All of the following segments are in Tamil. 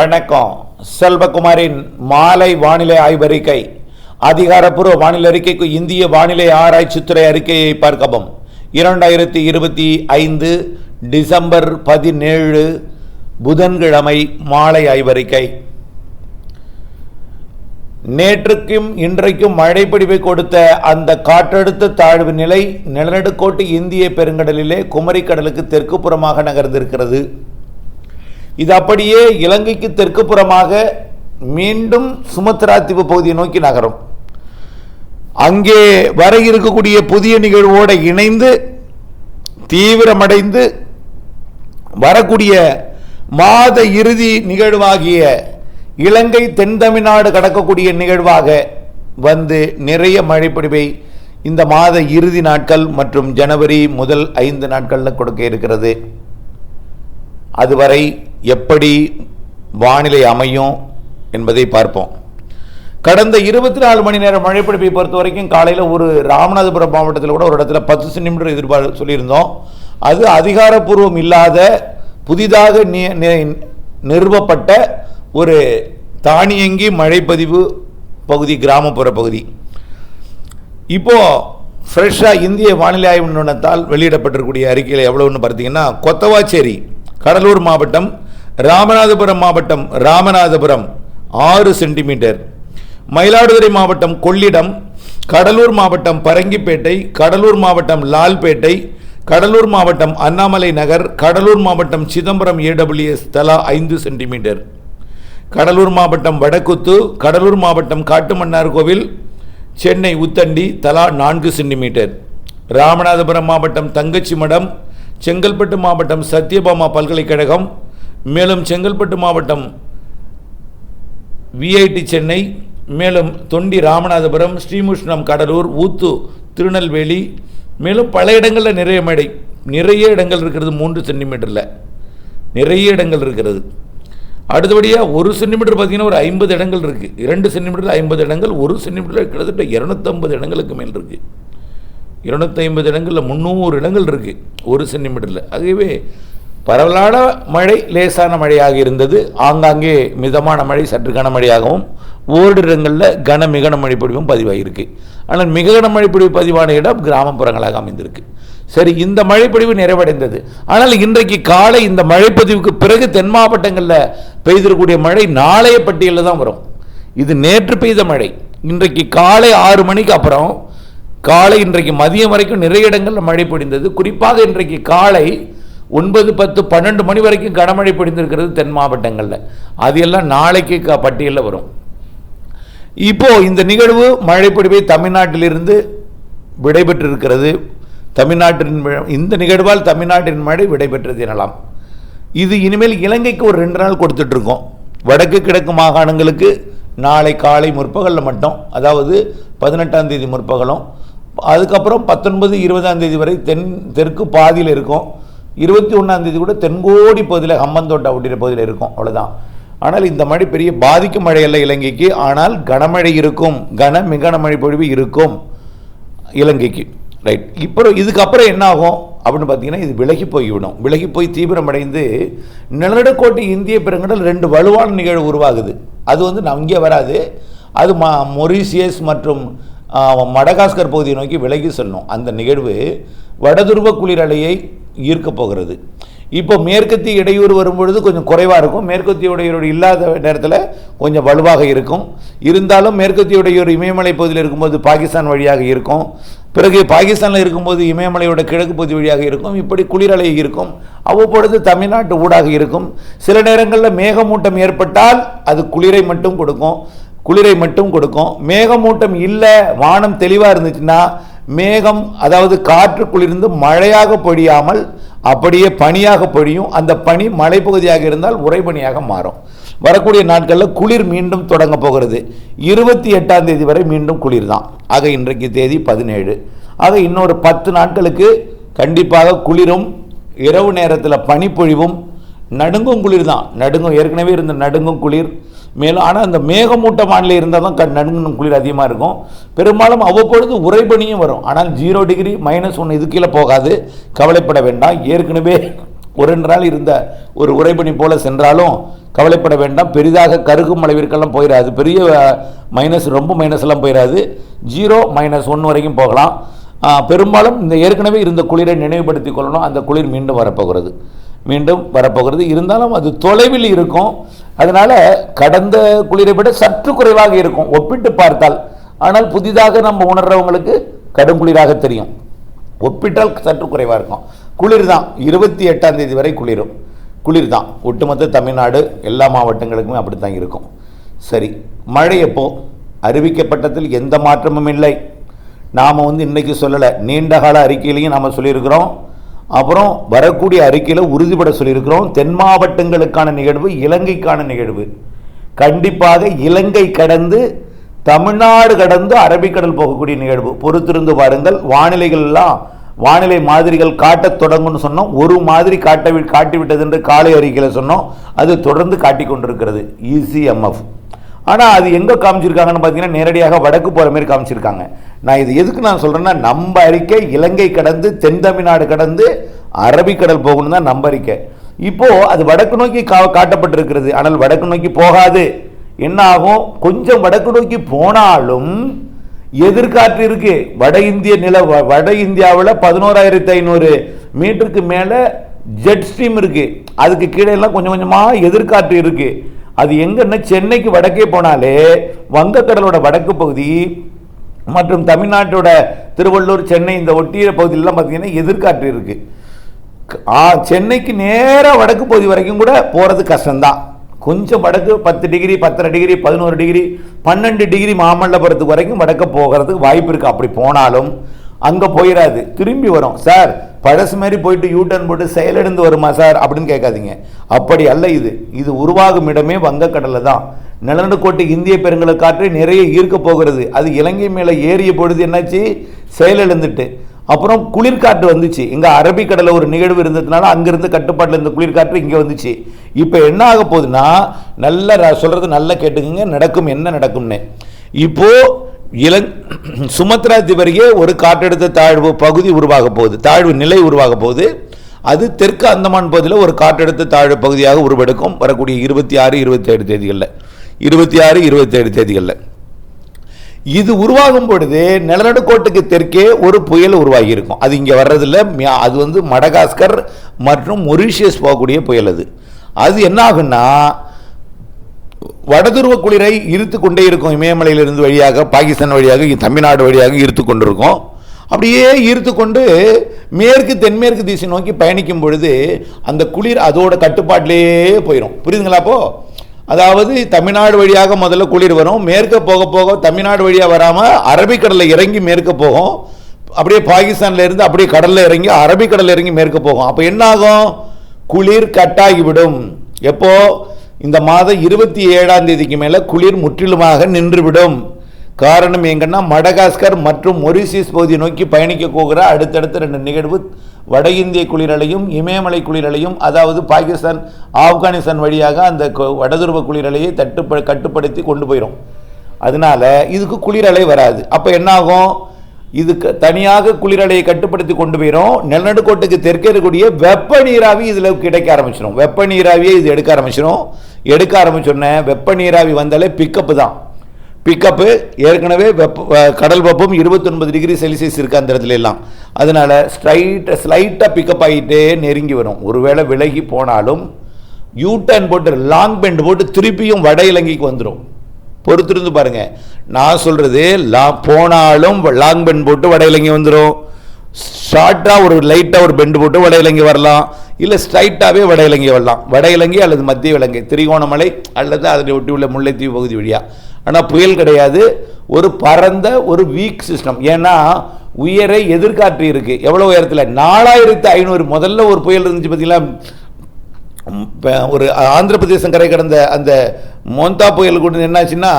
வணக்கம். செல்வகுமாரின் மாலை வானிலை ஆய்வறிக்கை அதிகாரப்பூர்வ வானிலை அறிக்கைக்கு இந்திய வானிலை ஆராய்ச்சித்துறை அறிக்கையை பார்க்கவும். இரண்டாயிரத்தி இருபத்தி ஐந்து டிசம்பர் பதினேழு புதன்கிழமை மாலை ஆய்வறிக்கை நேற்றுக்கும் இன்றைக்கும் மழைப்பிடிவை கொடுத்த அந்த காற்றழுத்த தாழ்வு நிலை நிலநடுக்கோட்டு இந்திய பெருங்கடலிலே குமரிக்கடலுக்கு தெற்கு புறமாக நகர்ந்திருக்கிறது. இது அப்படியே இலங்கைக்கு தெற்கு புறமாக மீண்டும் சுமத்ரா தீவு பகுதியை நோக்கி நகரும். அங்கே வர இருக்கக்கூடிய புதிய நிகழ்வோடு இணைந்து தீவிரமடைந்து வரக்கூடிய மாத இறுதி நிகழ்வாகிய இலங்கை தென் தமிழ்நாடு கடக்கக்கூடிய நிகழ்வாக வந்து நிறைய மழைப்பிடிவை இந்த மாத இறுதி நாட்கள் மற்றும் ஜனவரி முதல் ஐந்து நாட்களில் கொடுக்க இருக்கிறது. அதுவரை எப்படி வானிலை அமையும் என்பதை பார்ப்போம். கடந்த இருபத்தி நாலு மணி நேரம் மழைப்பிடிப்பை பொறுத்த வரைக்கும் காலையில் ஒரு ராமநாதபுரம் மாவட்டத்தில் கூட ஒரு இடத்துல பத்து சென்டிமீட்டர் எதிர்பார்த்து சொல்லியிருந்தோம். அது அதிகாரப்பூர்வம் இல்லாத புதிதாக நி- நிறுவப்பட்ட ஒரு தானியங்கி மழைப்பதிவு பகுதி கிராமப்புற பகுதி. இப்போ ஃப்ரெஷ்ஷாக இந்திய வானிலை ஆய்வு நிறுவனத்தால் வெளியிடப்பட்டிருக்கக்கூடிய அறிக்கையில் எவ்வளோன்னு பார்த்தீங்கன்னா கொத்தவாச்சேரி கடலூர் மாவட்டம் ராமநாதபுரம் மாவட்டம் ராமநாதபுரம் ஆறு சென்டிமீட்டர். மயிலாடுதுறை மாவட்டம் கொள்ளிடம் கடலூர் மாவட்டம் பரங்கிப்பேட்டை கடலூர் மாவட்டம் லால்பேட்டை கடலூர் மாவட்டம் அண்ணாமலை நகர் கடலூர் மாவட்டம் சிதம்பரம் ஏடபிள்யூஎஸ் தலா ஐந்து சென்டிமீட்டர். கடலூர் மாவட்டம் வடக்குத்து கடலூர் மாவட்டம் காட்டுமன்னார் கோவில் சென்னை உத்தண்டி தலா நான்கு சென்டிமீட்டர். ராமநாதபுரம் மாவட்டம் தங்கச்சி மடம் செங்கல்பட்டு மாவட்டம் சத்யபாமா பல்கலைக்கழகம் மேலும் செங்கல்பட்டு மாவட்டம் விஐடி சென்னை மேலும் தொண்டி ராமநாதபுரம் ஸ்ரீமுஷ்ணம் கடலூர் ஊத்து திருநெல்வேலி மேலும் பல இடங்களில் நிறைய மழை நிறைய இடங்கள் இருக்கிறது மூன்று சென்டிமீட்டரில். நிறைய இடங்கள் இருக்கிறது. அடுத்தபடியாக ஒரு சென்டிமீட்டர் பார்த்தீங்கன்னா ஒரு ஐம்பது இடங்கள் இருக்குது இரண்டு சென்டிமீட்டரில் ஐம்பது இடங்கள் ஒரு சென்டிமீட்டரில் கிட்டத்தட்ட இரநூத்தம்பது இடங்களுக்கு மேல் இருக்குது இரநூத்தி ஐம்பது இடங்களில் முந்நூறு இடங்கள் இருக்குது ஒரு சென்டிமீட்டரில். ஆகவே பரவலான மழை லேசான மழையாக இருந்தது. ஆங்காங்கே மிதமான மழை சற்று கனமழையாகவும் ஓரிரு இடங்களில் கன மிக கனமழை பொழிவும் பதிவாகியிருக்கு ஆனால் மிக கனமழை பொழிவு பதிவான இடம் கிராமப்புறங்களாக அமைந்திருக்கு. சரி இந்த மழைப்பொழிவு நிறைவடைந்தது. ஆனால் இன்றைக்கு காலை இந்த மழைப்பதிவுக்கு பிறகு தென் மாவட்டங்களில் பெய்திருக்கக்கூடிய மழை நாளைய பட்டியலில் தான் வரும். இது நேற்று பெய்த மழை. இன்றைக்கு காலை ஆறு மணிக்கு அப்புறம் காலை இன்றைக்கு மதியம் வரைக்கும் நிறைய இடங்களில் மழை பொழிந்தது குறிப்பாக இன்றைக்கு காலை ஒன்பது பத்து பன்னெண்டு மணி வரைக்கும் கனமழை பிடிந்திருக்கிறது தென் மாவட்டங்களில். அது எல்லாம் நாளைக்கு க பட்டியலில் வரும். இப்போது இந்த நிகழ்வு மழைப்பொழிவை தமிழ்நாட்டிலிருந்து விடைபெற்றிருக்கிறது. தமிழ்நாட்டின் இந்த நிகழ்வால் தமிழ்நாட்டின் மழை விடைபெற்றது எனலாம். இது இனிமேல் இலங்கைக்கு ஒரு ரெண்டு நாள் கொடுத்துட்ருக்கோம். வடக்கு கிழக்கு மாகாணங்களுக்கு நாளை காலை முற்பகலில் மட்டும் அதாவது பதினெட்டாம் தேதி முற்பகலும் அதுக்கப்புறம் பத்தொன்பது இருபதாம் தேதி வரை தென் தெற்கு பாதியில் இருக்கும். இருபத்தி ஒன்றாம் தேதி கூட தென்கோடி பகுதியில் ஹம்மந்தோட்டா அப்படின்ற பகுதியில் இருக்கும். அவ்வளோதான் ஆனால் இந்த மழை பெரிய பாதிக்கும் மழை அல்ல இலங்கைக்கு. ஆனால் கனமழை இருக்கும். கன மிக மழை பொழிவு இருக்கும் இலங்கைக்கு. ரைட் இப்போ இதுக்கப்புறம் என்ன ஆகும் அப்படின்னு பார்த்தீங்கன்னா இது விலகி போய்விடும். விலகி போய் தீவிரமடைந்து நிலநடுக்கோட்டை இந்திய பெருங்கடல் ரெண்டு வலுவான நிகழ்வு உருவாகுது. அது வந்து நம்ம இங்கே வராது. அது ம மொரீசியஸ் மற்றும் மடகாஸ்கர் பகுதியை நோக்கி விலகி செல்லும். அந்த நிகழ்வு வடதுருவ குளிரலையை ஈர்க்கப் போகிறது. இப்போ மேற்கத்திய இடையூறு வரும்பொழுது கொஞ்சம் குறைவாக இருக்கும். மேற்கத்திய இடையூறு இல்லாத நேரத்தில் கொஞ்சம் வலுவாக இருக்கும். இருந்தாலும் மேற்கத்திய இடையூறு இமயமலை பகுதியில் இருக்கும்போது பாகிஸ்தான் வழியாக இருக்கும். பிறகு பாகிஸ்தானில் இருக்கும்போது இமயமலையோட கிழக்கு பகுதி வழியாக இருக்கும். இப்படி குளிரலை இருக்கும். அவ்வப்பொழுது தமிழ்நாட்டு ஊடாக இருக்கும். சில நேரங்களில் மேகமூட்டம் ஏற்பட்டால் அது குளிரை மட்டும் கொடுக்கும். குளிரை மட்டும் கொடுக்கும். மேகமூட்டம் இல்லை வானம் தெளிவாக இருந்துச்சுன்னா மேகம் அதாவது காற்று குளிர்ந்து மழையாக பொழியாமல் அப்படியே பனியாக பொழியும். அந்த பனி மலைப்பகுதியாக இருந்தால் உறைபனியாக மாறும். வரக்கூடிய நாட்களில் குளிர் மீண்டும் தொடங்க போகிறது. இருபத்தி எட்டாம் தேதி வரை மீண்டும் குளிர் தான் ஆக இன்றைக்கு தேதி பதினேழு. ஆக இன்னொரு பத்து நாட்களுக்கு கண்டிப்பாக குளிரும் இரவு நேரத்தில் பனிப்பொழிவும் நடுங்கும் குளிர் தான் நடுங்கும் ஏற்கனவே இருந்த நடுங்கும் குளிர் மேலும் ஆனால் அந்த மேகமூட்டமானில் இருந்தால் தான் க- நடுங்கும் குளிர் அதிகமாக இருக்கும். பெரும்பாலும் அவ்வப்பொழுது உறைபனியும் வரும். ஆனால் ஜீரோ டிகிரி மைனஸ் ஒன்று இது கீழே போகாது. கவலைப்பட வேண்டாம். ஏற்கனவே ஒரு ரெண்டு நாள் இருந்த ஒரு உறைபனி போல சென்றாலும் கவலைப்பட வேண்டாம். பெரிதாக கருகும் அளவிற்கெல்லாம் போயிடாது பெரிய மைனஸ் ரொம்ப மைனஸ் எல்லாம் போயிடாது ஜீரோ மைனஸ் ஒன் வரைக்கும் போகலாம். பெரும்பாலும் இந்த ஏற்கனவே இருந்த குளிரை நினைவுபடுத்திக் கொள்ளணும். அந்த குளிர் மீண்டும் வரப்போகிறது. மீண்டும் வரப்போகிறது. இருந்தாலும் அது தொலைவில் இருக்கும். அதனால கடந்த குளிரை விட சற்று குறைவாக இருக்கும். ஒப்பிட்டு பார்த்தால் ஆனால் புதிதாக நம்ம உணர்றவங்களுக்கு கடும் குளிராக தெரியும். ஒப்பிட்டால் சற்று குறைவாக இருக்கும். குளிர் தான். இருபத்தி எட்டாம் தேதி வரை குளிரும். குளிர் தான். ஒட்டுமொத்த தமிழ்நாடு எல்லா மாவட்டங்களுக்குமே அப்படித்தான் இருக்கும். சரி மழை எப்போ? அறிவிக்கப்பட்டதில் எந்த மாற்றமும் இல்லை. நாம் வந்து இன்றைக்கி சொல்லலை. நீண்ட கால அறிக்கையிலையும் நாம் சொல்லியிருக்கிறோம். அப்புறம் வரக்கூடிய அறிக்கையில் உறுதிப்பட சொல்லியிருக்கிறோம். தென் மாவட்டங்களுக்கான நிகழ்வு இலங்கைக்கான நிகழ்வு. கண்டிப்பாக இலங்கை கடந்து தமிழ்நாடு கடந்து அரபிக்கடல் போகக்கூடிய நிகழ்வு. பொறுத்திருந்து பாருங்கள் வானிலைகள் எல்லாம் வானிலை மாதிரிகள் காட்டத் தொடங்கும்னு சொன்னோம். ஒரு மாதிரி காட்ட வி- என்று காலை அறிக்கையில் சொன்னோம். அது தொடர்ந்து காட்டிக் கொண்டிருக்கிறது இசிஎம்எஃப் ஆனால் அது எங்கே காமிச்சிருக்காங்கன்னு பார்த்தீங்கன்னா நேரடியாக வடக்கு போகிற மாதிரி காமிச்சிருக்காங்க. நான் இது எதுக்கு நான் சொல்கிறேன்னா நம்ம அறிக்கை இலங்கை கடந்து தென் தமிழ்நாடு கடந்து அரபிக்கடல் போகணும் தான் நம்ம அறிக்கை. இப்போது அது வடக்கு நோக்கி கா காட்டப்பட்டிருக்கிறது. ஆனால் வடக்கு நோக்கி போகாது. என்ன ஆகும்? கொஞ்சம் வடக்கு நோக்கி போனாலும் எதிர்காற்று இருக்கு. வட இந்திய நில வ- வட இந்தியாவில் பதினோராயிரத்தி ஐநூறு மீட்டருக்கு மேலே ஜெட் ஸ்ட்ரீம் இருக்கு. அதுக்கு கீழே எல்லாம் கொஞ்சம் கொஞ்சமாக எதிர்காற்று இருக்குது அது எங்கன்னா சென்னைக்கு வடக்கே போனாலே வங்கக்கடலோட வடக்கு பகுதி மற்றும் தமிழ்நாட்டோட திருவள்ளூர் சென்னை இந்த ஒட்டிய பகுதியிலலாம் பார்த்தீங்கன்னா எதிர்காற்று இருக்கு. சென்னைக்கு நேராக வடக்கு பகுதி வரைக்கும் கூட போகிறது கஷ்டம்தான். கொஞ்சம் வடக்கு பத்து டிகிரி பத்தரை டிகிரி பதினோரு டிகிரி பன்னெண்டு டிகிரி மாமல்லபுரத்துக்கு வரைக்கும் வடக்க போகிறதுக்கு வாய்ப்பு இருக்குது அப்படி போனாலும் அங்கே போயிடாது திரும்பி வரும். சார் பழசு மாதிரி போயிட்டு யூ போட்டு செயலிழந்து வருமா சார்? அப்படின்னு கேட்காதீங்க. அப்படி அல்ல இது. இது உருவாகும் இடமே வங்கக்கடலை தான். நிலநடுக்கோட்டை இந்திய பெருங்கலை காற்று நிறைய ஈர்க்க போகிறது. அது இலங்கை மேலே ஏறிய பொழுது என்னாச்சு? செயலிழந்துட்டு. அப்புறம் குளிர்காற்று வந்துச்சு. இங்கே அரபிக்கடலில் ஒரு நிகழ்வு இருந்ததுனால அங்கேருந்து கட்டுப்பாட்டில் இருந்த குளிர்காற்று இங்கே வந்துச்சு. இப்போ என்ன ஆக போகுதுன்னா நல்ல சொல்கிறது நல்லா கேட்டுக்குங்க. நடக்கும் என்ன நடக்கும்னு. இப்போது இலங் சுமத்ரா தீபருகே ஒரு காற்றழுத்த தாழ்வு பகுதி உருவாக போகுது. தாழ்வு நிலை உருவாக போகுது. அது தெற்கு அந்தமான் பகுதியில் ஒரு காற்றழுத்த தாழ்வு பகுதியாக உருவெடுக்கும். வரக்கூடிய இருபத்தி ஆறு இருபத்தேழு தேதிகளில். இருபத்தி ஆறு இருபத்தேழு தேதிகளில். இது உருவாகும் பொழுது நிலநடுக்கோட்டுக்கு தெற்கே ஒரு புயல் உருவாகி இருக்கும். அது இங்கே வர்றதில்ல. அது வந்து மடகாஸ்கர் மற்றும் மொரீஷியஸ் போகக்கூடிய புயல் அது. அது என்ன ஆகுன்னா வடதுருவ குளிரை ஈர்த்து கொண்டே இருக்கும் இமயமலையிலிருந்து வழியாக பாகிஸ்தான் வழியாக தமிழ்நாடு வழியாக ஈர்த்து கொண்டிருக்கும். அப்படியே ஈர்த்து கொண்டு மேற்கு தென்மேற்கு திசை நோக்கி பயணிக்கும் பொழுது அந்த குளிர் அதோட கட்டுப்பாட்டிலேயே போயிடும் புரியுதுங்களா அப்போ? அதாவது தமிழ்நாடு வழியாக முதல்ல குளிர் வரும் மேற்க போக போக தமிழ்நாடு வழியாக வராமல் அரபிக்கடலில் இறங்கி மேற்க போகும். அப்படியே பாகிஸ்தானில் இருந்து அப்படியே கடலில் இறங்கி அரபிக்கடலில் இறங்கி மேற்க போகும். அப்போ என்ன ஆகும் குளிர் கட்டாகிவிடும். எப்போ? இந்த மாதம் இருபத்தி ஏழாம் தேதிக்கு மேலே குளிர் முற்றிலுமாக நின்றுவிடும். காரணம் எங்கன்னா மடகாஸ்கர் மற்றும் மொரிசியஸ் பகுதியை நோக்கி பயணிக்க போகிற அடுத்தடுத்த ரெண்டு நிகழ்வு வட இந்திய குளிரலையும் இமயமலை குளிரலையும் அதாவது பாகிஸ்தான் ஆப்கானிஸ்தான் வழியாக அந்த வடதுருவ குளிரலையை தட்டுப்ப கட்டுப்படுத்தி கொண்டு போயிடும் அதனால இதுக்கு குளிரலை வராது. அப்போ என்னாகும் இது இதுக்கு தனியாக குளிரலையை கட்டுப்படுத்தி கொண்டு போயிடும் நிலநடுக்கோட்டுக்கு தெற்கே இருக்கக்கூடிய வெப்ப நீராவி இதில் கிடைக்க ஆரம்பிச்சிடும் வெப்ப நீராவியை இது எடுக்க ஆரம்பிச்சிடும் எடுக்க ஆரம்பிச்சோடனே வெப்ப நீராவி வந்தாலே பிக்கப்பு தான். பிக்கப்பு ஏற்கனவே வெப்ப கடல் வெப்பம் 29 டிகிரி செல்சியஸ் இருக்குது அந்த இடத்துல எல்லாம். அதனால் ஸ்ட்ரைட் ஸ்லைட்டாக பிக்கப் ஆகிட்டே நெருங்கி வரும். ஒருவேளை விலகி போனாலும் யூ டர்ன் போட்டு லாங் பெண்ட் போட்டு திருப்பியும் வட இலங்கைக்கு வந்துடும் பொறுத்திருந்து பாருங்க. நான் சொல்றது லா போனாலும் லாங் பெண்ட் போட்டு வட இலங்கை வந்துடும் ஷார்ட்டாக ஒரு லைட்டாக ஒரு பெண்டு போட்டு வட இலங்கை வரலாம். இல்லை ஸ்ட்ரைட்டாகவே வட இலங்கை வரலாம். வட இலங்கை அல்லது மத்திய இலங்கை திரிகோணமலை அல்லது அதனை ஒட்டி உள்ள முல்லைத்தீவு பகுதி வழியாக ஆனால் புயல் கிடையாது. ஒரு பரந்த ஒரு வீக் சிஸ்டம் ஏன்னா உயரை எதிர்காற்று இருக்குது எவ்வளோ உயரத்தில்? நாலாயிரத்து ஐநூறு. முதல்ல ஒரு புயல் இருந்துச்சு பார்த்தீங்களா ஒரு ஆந்திர பிரதேசம் கரை கடந்த அந்த மோந்தா புயல் கூட என்னாச்சுன்னா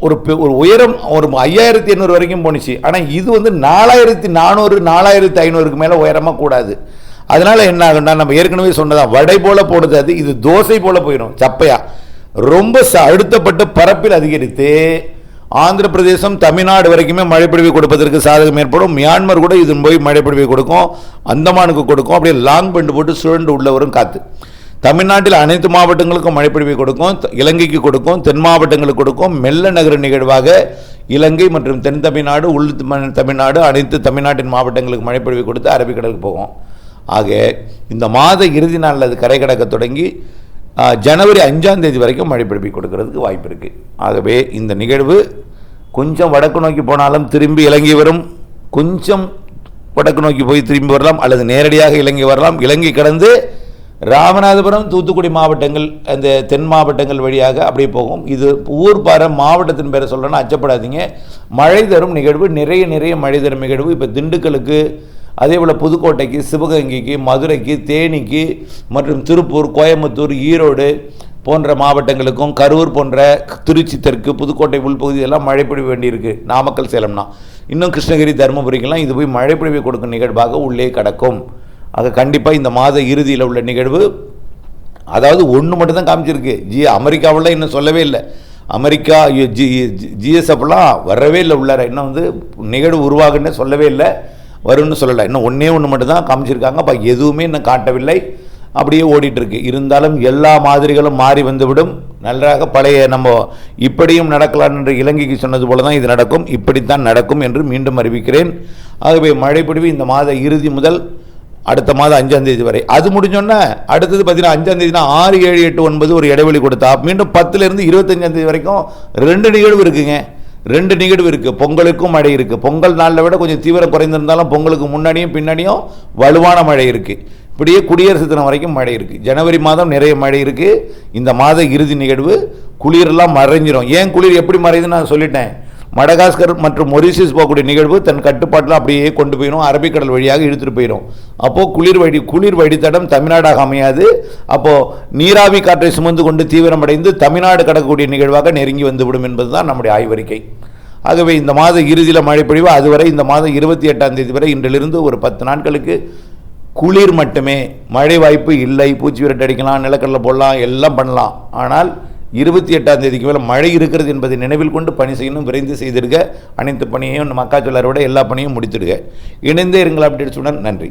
ஒரு பெ- ஒரு உயரம் ஒரு ஐயாயிரத்தி எண்ணூறு வரைக்கும் போணுச்சு. ஆனால் இது வந்து நாலாயிரத்தி நானூறு நாலாயிரத்தி ஐநூறுக்கு மேலே உயரமாக கூடாது. அதனால் என்ன ஆகும்னா நம்ம ஏற்கனவே சொன்னதான் வடை போல் போடுது அது இது தோசை போல் போயிடும் சப்பையாக ரொம்ப ச- அழுத்தப்பட்டு பரப்பில் அதிகரித்து ஆந்திர பிரதேசம் தமிழ்நாடு வரைக்குமே மழைப்பொழிவை கொடுப்பதற்கு சாதகம் ஏற்படும். மியான்மர் கூட இதன் போய் மழைப்பொழிவை கொடுக்கும். அந்தமானுக்கு கொடுக்கும். அப்படியே லாங் பெண்டு போட்டு சுழண்டு உள்ள வரும் காற்று தமிழ்நாட்டில் அனைத்து மாவட்டங்களுக்கும் மழைப்பொழிவை கொடுக்கும். இலங்கைக்கு கொடுக்கும். தென் மாவட்டங்களுக்கு கொடுக்கும். மெல்ல நகர நிகழ்வாக இலங்கை மற்றும் தென் தமிழ்நாடு உள் தமிழ்நாடு அனைத்து தமிழ்நாட்டின் மாவட்டங்களுக்கு மழைப்பொழிவை கொடுத்து அரபிக்கடலுக்கு போகும். ஆக இந்த மாத இறுதி நாளில் அது கரை கடக்க தொடங்கி ஜனவரி அஞ்சாம் தேதி வரைக்கும் மழை பிடிப்பி கொடுக்கறதுக்கு வாய்ப்பு இருக்குது ஆகவே இந்த நிகழ்வு கொஞ்சம் வடக்கு நோக்கி போனாலும் திரும்பி இலங்கை வரும். கொஞ்சம் வடக்கு நோக்கி போய் திரும்பி வரலாம் அல்லது நேரடியாக இலங்கை வரலாம். இலங்கை கடந்து ராமநாதபுரம் தூத்துக்குடி மாவட்டங்கள் அந்த தென் மாவட்டங்கள் வழியாக அப்படியே போகும். இது ஊர் பாறை மாவட்டத்தின் பேரை சொல்லணும்னா அச்சப்படாதீங்க. மழை தரும் நிகழ்வு நிறைய நிறைய மழை தரும் நிகழ்வு. இப்போ திண்டுக்கலுக்கு அதே போல் புதுக்கோட்டைக்கு சிவகங்கைக்கு மதுரைக்கு தேனிக்கு மற்றும் திருப்பூர் கோயம்புத்தூர் ஈரோடு போன்ற மாவட்டங்களுக்கும் கரூர் போன்ற திருச்சி தெற்கு புதுக்கோட்டை உள்பகுதியெல்லாம் மழை பொழிவு வேண்டியிருக்கு நாமக்கல் சேலம்னா இன்னும் கிருஷ்ணகிரி தருமபுரிக்கெல்லாம் இது போய் மழை பொழிவை கொடுக்கும் நிகழ்வாக உள்ளே கிடக்கும் ஆக கண்டிப்பாக இந்த மாத இறுதியில் உள்ள நிகழ்வு அதாவது ஒன்று மட்டும் தான் காமிச்சிருக்கு ஜி அமெரிக்காவெலாம் இன்னும் சொல்லவே இல்லை அமெரிக்கா ஜி ஜிஎஸ்எஃப்லாம் வரவே இல்லை உள்ளார இன்னும் வந்து நிகழ்வு உருவாகுன்னு சொல்லவே இல்லை வரும்னு சொல்லலை. இன்னும் ஒன்றே ஒன்று மட்டும்தான் காமிச்சிருக்காங்க. அப்போ எதுவுமே இன்னும் காட்டவில்லை. அப்படியே ஓடிட்டுருக்கு. இருந்தாலும் எல்லா மாதிரிகளும் மாறி வந்துவிடும். நன்றாக பழைய நம்ம இப்படியும் நடக்கலாம் என்று இலங்கைக்கு சொன்னது போல தான் இது நடக்கும். இப்படித்தான் நடக்கும் என்று மீண்டும் அறிவிக்கிறேன். ஆகவே மழைப்பொழிவு இந்த மாத இறுதி முதல் அடுத்த மாதம் அஞ்சாம் தேதி வரை. அது முடிஞ்சோன்னே அடுத்தது பார்த்தீங்கன்னா அஞ்சாம் தேதினா ஆறு ஏழு எட்டு ஒன்பது ஒரு இடைவெளி கொடுத்தா மீண்டும் பத்துலேருந்து இருபத்தஞ்சாம் தேதி வரைக்கும் ரெண்டு நிகழ்வு இருக்குங்க. ரெண்டு நிகழ்வு இருக்குது பொங்கலுக்கும் மழை இருக்குது பொங்கல் நாளில் விட கொஞ்சம் தீவிரம் குறைந்திருந்தாலும் பொங்கலுக்கு முன்னாடியும் பின்னாடியும் வலுவான மழை இருக்குது இப்படியே குடியரசு தினம் வரைக்கும் மழை இருக்குது ஜனவரி மாதம் நிறைய மழை இருக்குது இந்த மாத இறுதி நிகழ்வு குளிரெல்லாம் மறைஞ்சிரும். ஏன் குளிர் எப்படி மறையுதுன்னு நான் சொல்லிட்டேன். மடகாஸ்கர் மற்றும் மொரிசியஸ் போகக்கூடிய நிகழ்வு தன் கட்டுப்பாட்டில் அப்படியே கொண்டு போயிடும். அரபிக்கடல் வழியாக இழுத்துட்டு போயிடும். அப்போது குளிர் வழி குளிர் வழித்தடம் தமிழ்நாடாக அமையாது. அப்போது நீராவி காற்றை சுமந்து கொண்டு தீவிரமடைந்து தமிழ்நாடு கடக்கக்கூடிய நிகழ்வாக நெருங்கி வந்துவிடும் என்பதுதான் நம்முடைய ஆய்வறிக்கை. ஆகவே இந்த மாத இறுதியில் மழை பொழிவு அதுவரை இந்த மாதம் இருபத்தி எட்டாம் தேதி வரை இன்றிலிருந்து ஒரு பத்து நாட்களுக்கு குளிர் மட்டுமே. மழை வாய்ப்பு இல்லை. பூச்சி விரட்டு அடிக்கலாம் நிலக்கடலை போடலாம் எல்லாம் பண்ணலாம். ஆனால் இருபத்தி எட்டாம் தேதிக்கு மேலே மழை இருக்கிறது என்பதை நினைவில் கொண்டு பணி செய்யணும் விரைந்து செய்திருக்க அனைத்து பணியையும் மக்காச்சோளரோட எல்லா பணியும் முடித்திடுக இணைந்தே இருங்கள் அப்டேட்ஸுடன் நன்றி.